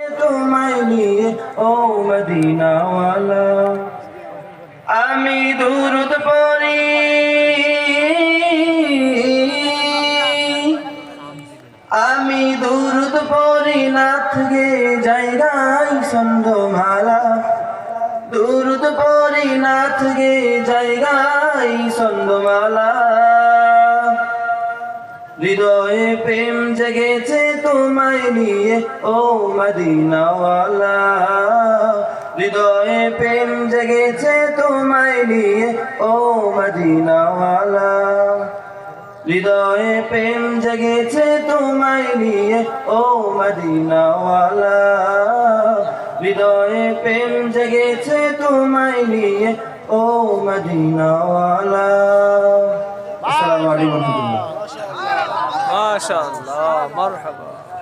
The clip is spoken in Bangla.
তোমায় নিয়ে, ও মদিনাওয়ালা। আমি দূরত পড়ি। আমি দূরত পড়ি, নাথ গে জায়গায় সন্ধমালা দূরত পড়ি, নাথ গে জায়গায় সন্ধমালা হৃদয়ে প্রেম জেগেছে তোমায় নিয়ে ও মদিনাওয়ালা। হৃদয়ে প্রেম জেগেছে তোমায় নিয়ে ও মদিনাওয়ালা। হৃদয়ে প্রেম জেগেছে তোমায় নিয়ে ও মদিনাওয়ালা। হৃদয়ে প্রেম জেগেছে তোমায় নিয়ে ও মদিনাওয়ালা। আসসালামু আলাইকুম ما شاء الله مرحبا.